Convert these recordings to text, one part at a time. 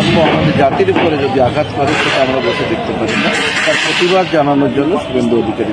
ধর্ম আমাদের জাতির উপরে যদি আঘাত করে, সেটা আমরা বসে দেখতে পারি না। তার প্রতিবাদ জানানোর জন্য শুভেন্দু অধিকারী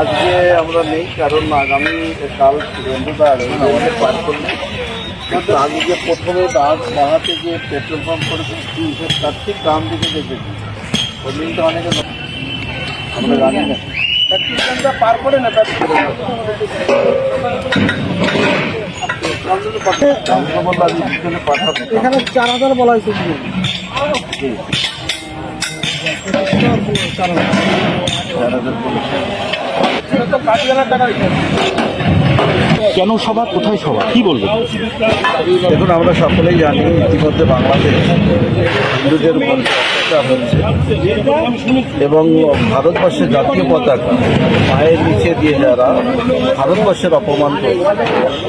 আজকে আমরা নেই কারণ আগামী কাল বন্ধুদা আসবেন আমাদের পার করবে। কিন্তু আমি যে প্রথমে দাঁত বাহাতে যে পেট্রোল পাম্প করেছি তার ঠিক দাম দিকে দেখেছি ওই দিনটা অনেকে আমরা জানি না। পার করে না পাঠাবো এখানে চার হাজার বলা হয়েছে। কেন সভা? কোথায় সভা? কি বলবেন? দেখুন, আমরা সকলেই জানি ইতিমধ্যে বাংলাদেশ হিন্দুদের হচ্ছে এবং ভারতবর্ষের জাতীয় পতাকা পায়ের নিচে দিয়ে যারা ভারতবর্ষের অপমান করছে,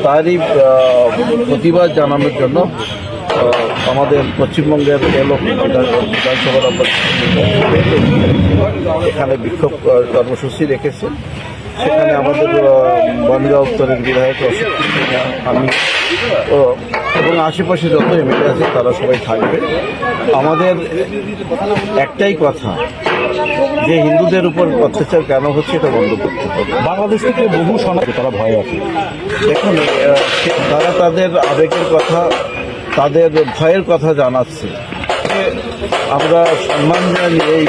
তারই প্রতিবাদ জানানোর জন্য আমাদের পশ্চিমবঙ্গের এলো বিধানসভার এখানে বিক্ষোভ কর্মসূচি রেখেছে। সেখানে আমাদের আহ, বনগাঁও উত্তরের বিধায়ক আমি ও এবং আশেপাশে যত এমএলএ আছে তারা সবাই থাকবে। আমাদের একটাই কথা যে হিন্দুদের উপর অত্যাচার কেন হচ্ছে এটা বন্ধ করতে হবে। বাংলাদেশ থেকে বহু সমাজে তারা ভয় আছে। দেখুন তারা তাদের আবেগের কথা তাদের ভয়ের কথা জানাচ্ছি। আমরা সম্মান জানিয়ে এই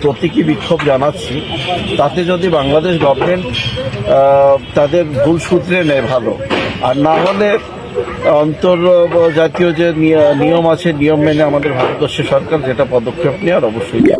প্রতীকী বিক্ষোভ জানাচ্ছি। তাতে যদি বাংলাদেশ গভর্নমেন্ট তাদের ভুল সূত্রে নেয় ভালো। আর না হলে অন্তর জাতীয় যে নিয়- নিয়ম আছে, নিয়ম মেনে আমাদের ভারতবর্ষের সরকার যেটা পদক্ষেপ নেওয়ার অবশ্যই।